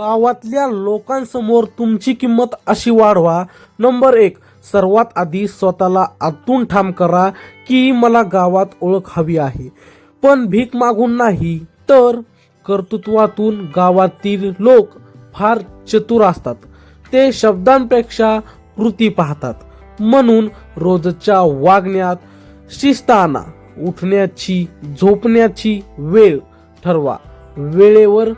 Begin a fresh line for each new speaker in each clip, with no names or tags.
गावातल्या लोकांसमोर तुमची किंमत अशी वाढवा. नंबर एक सर्वात आधी स्वतःला आतून ठाम करा की मला गावात ओळख हवी आहे. पण भीक मागून नाही तर कर्तृत्वातून गावातील लोक फार चतुर असतात. ते शब्दांपेक्षा कृती पाहतात. म्हणून रोजच्या वागण्यात शिस्त आणा उठण्याची झोपण्याची वेळ ठरवा. वेळेवर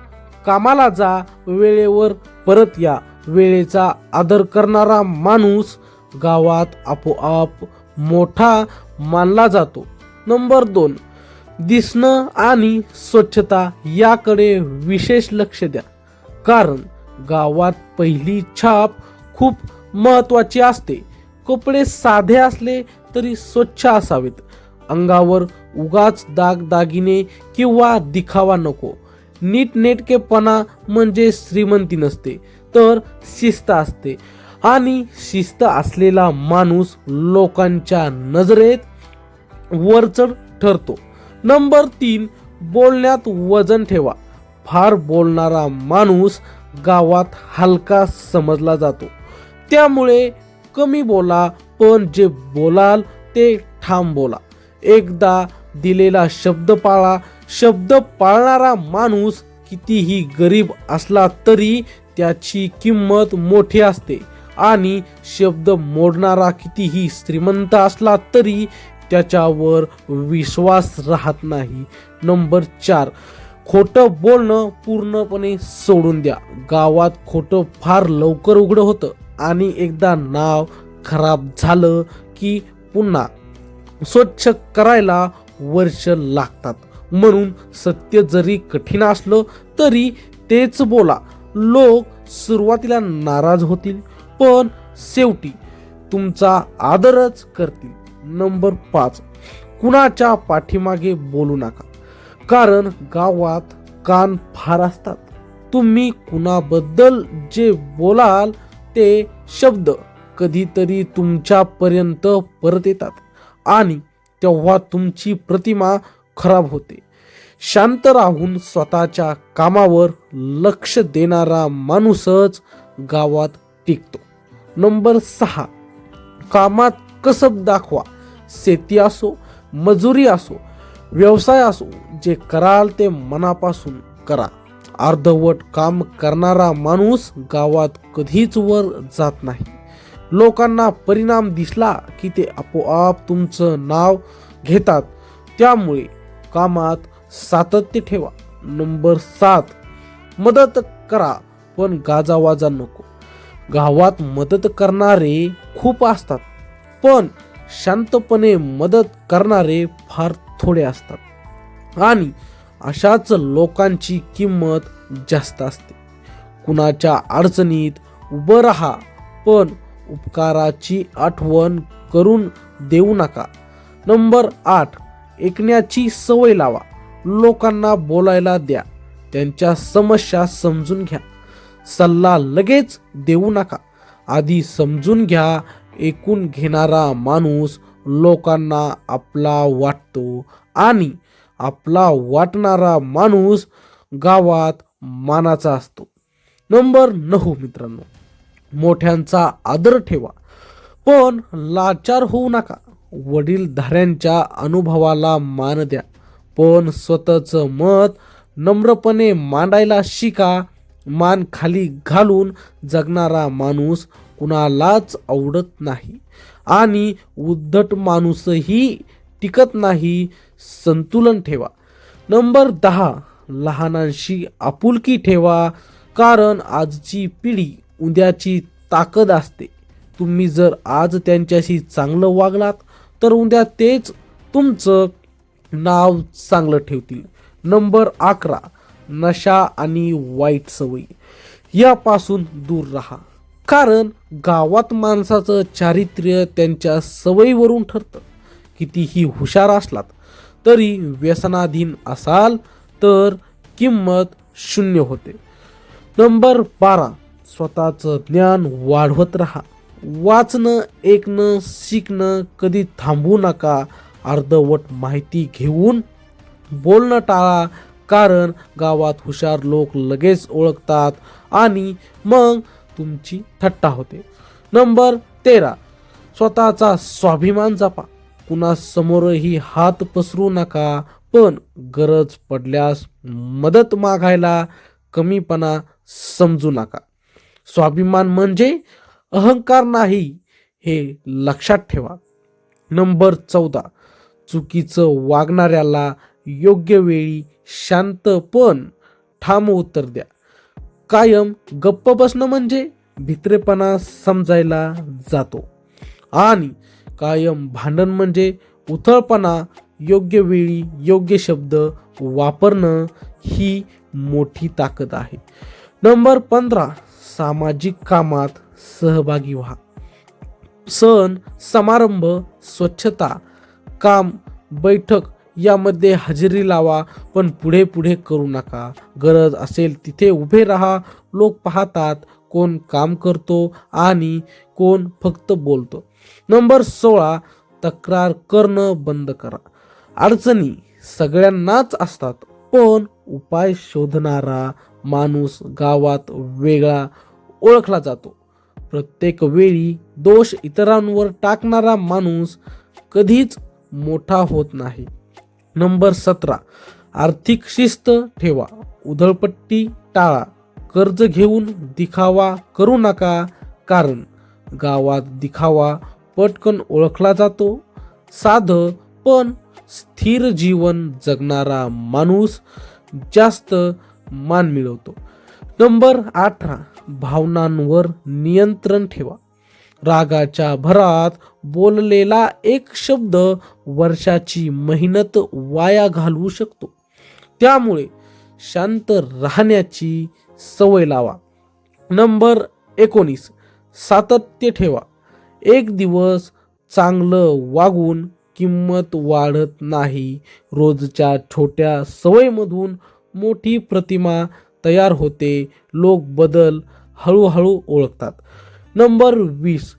कामाला जा वेळेवर परत या. वेळेचा आदर करणारा माणूस गावात आपोआप मोठा मानला जातो. नंबर दोन दिसणं आणि स्वच्छता याकडे विशेष लक्ष द्या. कारण गावात पहिली छाप खूप महत्वाची असते. कपडे साधे असले तरी स्वच्छ असावेत. अंगावर उगाच दागदागिने किंवा दिखावा नको. नीटनेटकेपणा म्हणजे श्रीमंती नसते तर शिस्त असते. आणि शिस्त असलेला माणूस लोकांच्या नजरेत वरचढ ठरतो. नंबर तीन बोलण्यात वजन ठेवा. फार बोलणारा माणूस गावात हलका समजला जातो. त्यामुळे कमी बोला पण जे बोलाल ते ठाम बोला. एकदा दिलेला शब्द पाळा शब्द पाळणारा माणूस कितीही गरीब असला तरी त्याची किंमत मोठी असते. आणि शब्द मोडणारा कितीही श्रीमंत असला तरी त्याच्यावर विश्वास राहत नाही. नंबर चार खोटं बोलणं पूर्णपणे सोडून द्या. गावात खोटं फार लवकर उघडं होतं. आणि एकदा नाव खराब झालं की पुन्हा स्वच्छ करायला वर्ष लागतात. म्हणून सत्य जरी कठीण असलं तरी तेच बोला. लोक सुरुवातीला नाराज होतील पण शेवटी तुमचा आदरच करतील. नंबर पाच कुणाच्या पाठीमागे बोलू नका. कारण गावात कान फार असतात. तुम्ही कुणाबद्दल जे बोलाल ते शब्द कधीतरी तुमच्यापर्यंत परत येतात. आणि तेव्हा तुमची प्रतिमा खराब होते. शांत राहून स्वतःच्या कामावर लक्ष देणारा माणूसच गावात टिकतो. नंबर सहा कामात कसब दाखवा. शेती असो मजुरी असो व्यवसाय असो जे कराल ते मनापासून करा. अर्धवट काम करणारा माणूस गावात कधीच वर जात नाही. लोकांना परिणाम दिसला की ते आपोआप तुमचं नाव घेतात. त्यामुळे कामात सातत्य ठेवा. नंबर सात मदत करा पण गाजावाजा नको. गावात मदत करणारे खूप असतात पण शांतपणे मदत करणारे फार थोडे असतात. आणि अशाच लोकांची किंमत जास्त असते. कुणाच्या अडचणीत उभं राहा पण उपकाराची आठवण करून देऊ नका. नंबर आठ ऐकण्याची सवय लावा. लोकांना बोलायला द्या. त्यांच्या समस्या समजून घ्या. सल्ला लगेच देऊ नका. आधी समजून घ्या ऐकून घेणारा माणूस लोकांना आपला वाटतो आणि आपला वाटणारा माणूस गावात मानाचा असतो. नंबर नऊ मित्रांनो मोठ्यांचा आदर ठेवा. पण लाचार होऊ नका. वडीलधाऱ्यांच्या अनुभवाला मान द्या. पण स्वतःचं मत नम्रपणे मांडायला शिका. मान खाली घालून जगणारा माणूस कुणालाच आवडत नाही. आणि उद्धट माणूसही टिकत नाही संतुलन ठेवा. नंबर दहा लहानांशी आपुलकी ठेवा. कारण आजची पिढी उद्याची ताकद असते. तुम्ही जर आज त्यांच्याशी चांगलं वागलात तर उद्या तेच तुमचं नाव चांगलं ठेवतील. नंबर अकरा नशा आणि वाईट सवयी. यापासून दूर राहा. कारण गावात माणसाचं चारित्र्य त्यांच्या सवयीवरून ठरतं. कितीही हुशार असलात तरी व्यसनाधीन असाल तर किंमत शून्य होते. नंबर बारा स्वतःचं ज्ञान वाढवत राहा. वाचणं ऐकणं शिकणं कधी थांबू नका. अर्धवट माहिती घेऊन बोलणं टाळा कारण गावात हुशार लोक लगेच ओळखतात आणि मग तुमची थट्टा होते. नंबर तेरा. स्वतःचा स्वाभिमान जपा. कुणासमोरही हात पसरू नका पण गरज पडल्यास मदत मागायला कमीपणा समजू नका. स्वाभिमान म्हणजे अहंकार नाही हे लक्षात ठेवा. नंबर चौदा. चुकीचं वागणाऱ्याला योग्य वेळी शांत पण ठाम उत्तर द्या. कायम गप्प बसणं म्हणजे भित्रेपणा समजायला जातो. आणि कायम भांडण म्हणजे उथळपणा योग्य वेळी योग्य शब्द वापरणं ही मोठी ताकद आहे. नंबर पंधरा. सामाजिक कामात सहभागी व्हा. सण समारंभ स्वच्छता काम बैठक यामध्ये हजेरी लावा पण पुढे पुढे करू नका. गरज असेल तिथे उभे राहा. लोक पाहतात कोण काम करतो आणि कोण फक्त बोलतो. नंबर सोळा तक्रार करणं बंद करा. अडचणी सगळ्यांनाच असतात पण उपाय शोधणारा माणूस गावात वेगळा ओळखला जातो. प्रत्येक वेळी दोष इतरांवर टाकणारा माणूस कधीच मोठा होत नाही. नंबर सतरा. आर्थिक शिस्त ठेवा. उधळपट्टी टाळा. कर्ज घेऊन दिखावा करू नका. कारण गावात दिखावा पटकन ओळखला जातो. साधं पण स्थिर जीवन जगणारा माणूस जास्त मान मिळवतो. नंबर अठरा. भावनांवर नियंत्रण ठेवा. रागाच्या भरात बोललेला एक शब्द वर्षाची मेहनत वाया घालवू शकतो. त्यामुळे शांत राहण्याची सवय लावा. नंबर एकोणीस. सातत्य ठेवा. एक दिवस चांगलं वागून किंमत वाढत नाही. रोजच्या छोट्या सवयीमधून मोठी प्रतिमा तयार होते. लोक बदल हळूहळू ओळखतात. नंबर वीस.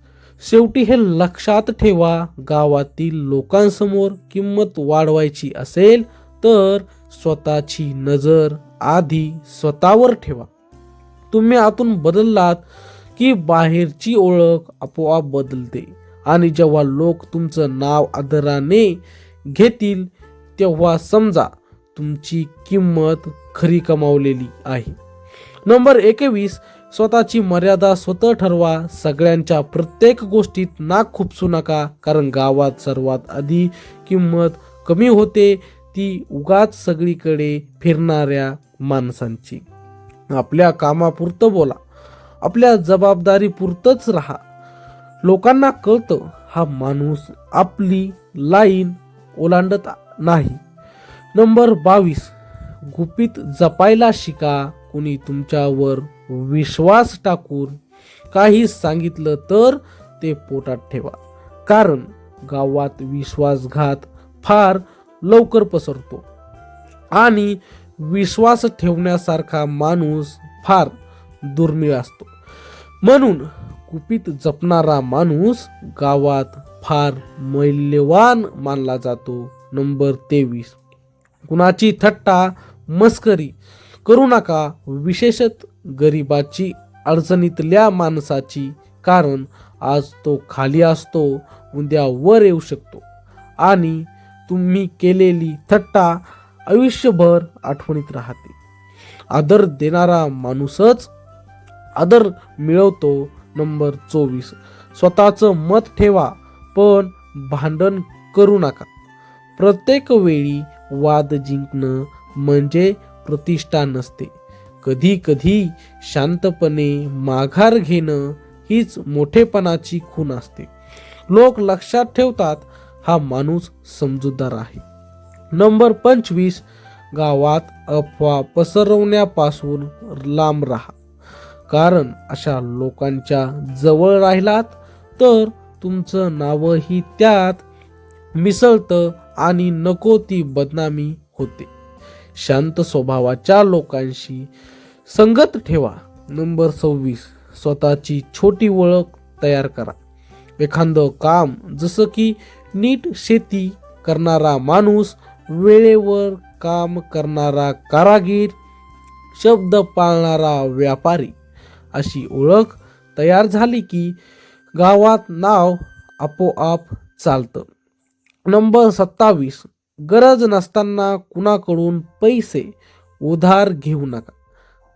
शेवटी हे लक्षात ठेवा गावातील लोकांसमोर किंमत वाढवायची असेल तर स्वतःची नजर आधी स्वतःवर ठेवा. तुम्ही आतून बदललात की बाहेरची ओळख आपोआप बदलते आणि जेव्हा लोक तुमचं नाव आदराने घेतील तेव्हा समजा तुमची किंमत खरी कमावलेली आहे. नंबर एकवीस. स्वतःची मर्यादा स्वतः ठरवा. सगळ्यांच्या प्रत्येक गोष्टीत नाक खुपसू नका कारण गावात सर्वात आधी किंमत कमी होते ती उगाच सगळीकडे फिरणाऱ्या माणसांची. आपल्या कामापुरतं बोला. आपल्या जबाबदारीपुरतंच राहा. लोकांना कळतं हा माणूस आपली लाईन ओलांडत नाही. नंबर बावीस. गुपित जपायला शिका. कुणी तुमच्यावर विश्वास टाकून काही सांगितलं तर ते पोटात ठेवा. कारण गावात विश्वासघात फार लवकर पसरतो. आणि विश्वास ठेवण्यासारखा माणूस फार दुर्मिळ असतो. म्हणून कुपित जपणारा माणूस गावात फार मौल्यवान मानला जातो. नंबर तेवीस. कुणाची थट्टा मस्करी करू नका विशेषत गरिबाची अडचणीतल्या माणसाची कारण आज तो खाली असतो उद्या वर येऊ शकतो. आणि तुम्ही केलेली थट्टा आयुष्यभर आठवणीत राहते. आदर देणारा माणूसच आदर मिळवतो नंबर चोवीस. स्वतःचं मत ठेवा पण भांडण करू नका. प्रत्येक वेळी वाद जिंकणं म्हणजे प्रतिष्ठा नसते. कधी कधी शांतपणे माघार घेणं हीच मोठेपणाची खूण असते. लोक लक्षात ठेवतात हा माणूस समजूतदार आहे. नंबर पंचवीस गावात अफवा पसरवण्यापासून लांब राहा. कारण अशा लोकांच्या जवळ राहिलात तर तुमचं नावही त्यात मिसळतं आणि नको ती बदनामी होते. शांत स्वभावाच्या लोकांशी संगत ठेवा. नंबर सव्वीस. स्वतःची छोटी ओळख तयार करा. एखादं काम जसं की नीट शेती करणारा माणूस वेळेवर काम करणारा कारागीर शब्द पाळणारा व्यापारी अशी ओळख तयार झाली की गावात नाव आपोआप चालतं. नंबर सत्तावीस. गरज नसताना कुणाकडून पैसे उधार घेऊ नका.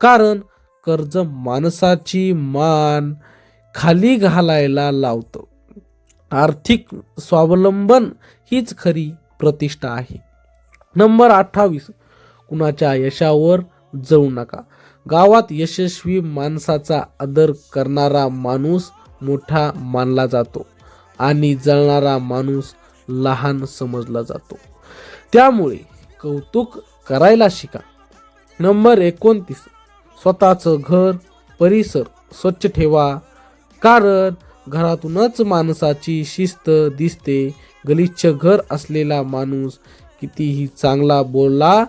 कारण कर्ज माणसाची मान खाली घालायला लावतं. आर्थिक स्वावलंबन हीच खरी प्रतिष्ठा आहे. नंबर अठ्ठावीस. कुणाच्या यशावर जळू नका. गावात यशस्वी माणसाचा आदर करणारा माणूस मोठा मानला जातो आणि जळणारा माणूस लहान समजला जातो. त्यामुळे कौतुक करायला शिका. नंबर एकोणतीस. स्वतःचं घर परिसर स्वच्छ ठेवा. कारण घरातूनच माणसाची शिस्त दिसते. गलिच्छ घर असलेला माणूस कितीही चांगला बोलला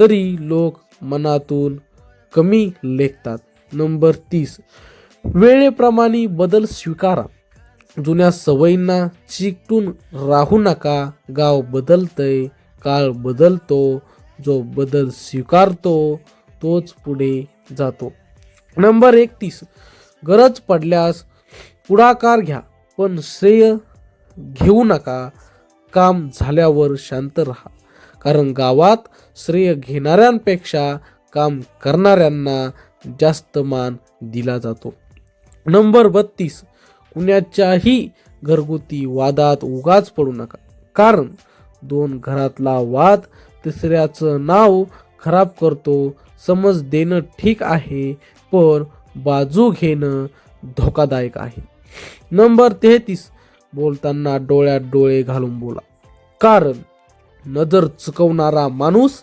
तरी लोक मनातून कमी लेखतात. नंबर तीस. वेळेप्रमाणे बदल स्वीकारा. जुन्या सवयींना चिकटून राहू नका. गाव बदलतंय. काळ बदलतो जो बदल स्वीकारतो तोच पुढे जातो. नंबर एकतीस. गरज पडल्यास पुढाकार घ्या पण श्रेय घेऊ नका. काम झाल्यावर शांत राहा. कारण गावात श्रेय घेणाऱ्यांपेक्षा काम करणाऱ्यांना जास्त मान दिला जातो. नंबर बत्तीस. कुणाच्याही घरगुती वादात उगाच पडू नका. कारण दोन घरातला वाद तिसऱ्याचं नाव खराब करतो समज देणं ठीक आहे पण बाजू घेणं धोकादायक आहे. नंबर तेहतीस बोलताना डोळ्यात डोळे घालून बोला. कारण नजर चुकवणारा माणूस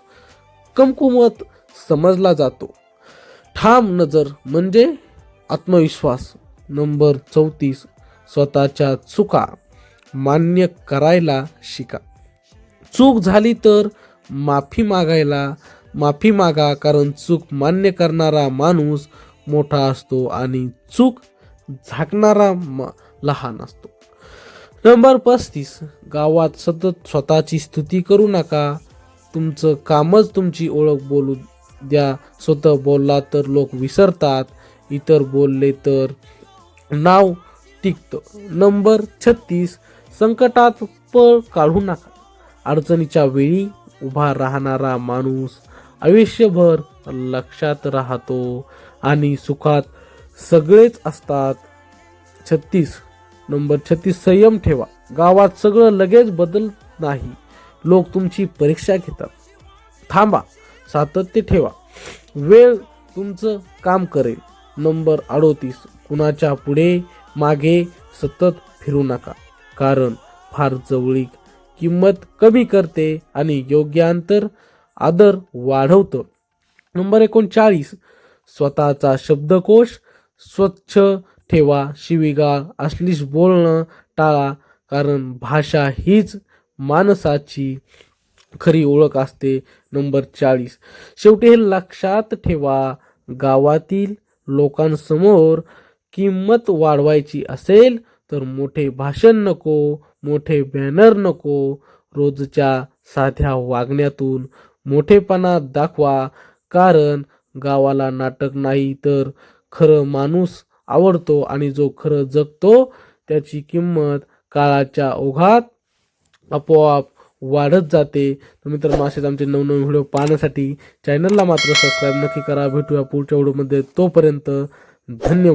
कमकुमत समजला जातो. ठाम नजर म्हणजे आत्मविश्वास. नंबर चौतीस स्वतःच्या चुका मान्य करायला शिका. चूक झाली तर माफी मागायला माफी मागा कारण चूक मान्य करणारा माणूस मोठा असतो आणि चूक झाकणारा लहान असतो. नंबर पस्तीस गावात सतत स्वतःची स्तुती करू नका. तुमचं कामच तुमची ओळख बोलू द्या. स्वतः बोलला तर लोक विसरतात. इतर बोलले तर नाव टिकतं. नंबर छत्तीस संकटात पळ काढू नका. अडचणीच्या वेळी उभा राहणारा माणूस आयुष्यभर लक्षात राहतो आणि सुखात सगळेच असतात. छत्तीस. नंबर छत्तीस संयम ठेवा. गावात सगळं लगेच बदलत नाही. लोक तुमची परीक्षा घेतात. थांबा. सातत्य ठेवा. वेळ तुमचं काम करेल. नंबर अडोतीस. कुणाच्या पुढे मागे सतत फिरू नका. कारण फार जवळीक किंमत कमी करते आणि योग्य अंतर आदर वाढवतं. नंबर एकोणचाळीस स्वतःचा शब्दकोश स्वच्छ ठेवा शिवीगाळ असलीच बोलणं टाळा कारण भाषा हीच माणसाची खरी ओळख असते. नंबर चाळीस शेवटी हे लक्षात ठेवा गावातील लोकांसमोर किंमत वाढवायची असेल तर मोठे भाषण नको मोठे बॅनर नको रोजच्या साध्या वागण्यातून मोठेपणा दाखवा. कारण गावाला नाटक नाही तर खरं माणूस आवडतो आणि जो खरं जगतो त्याची किंमत काळाच्या ओघात आपोआप वाढत जाते. तर मित्रांनो असेच आमचे नवनवीन व्हिडिओ पाहण्यासाठी चॅनलला मात्र सबस्क्राईब नक्की करा. भेटूया पुढच्या व्हिडिओमध्ये. तोपर्यंत धन्यवाद.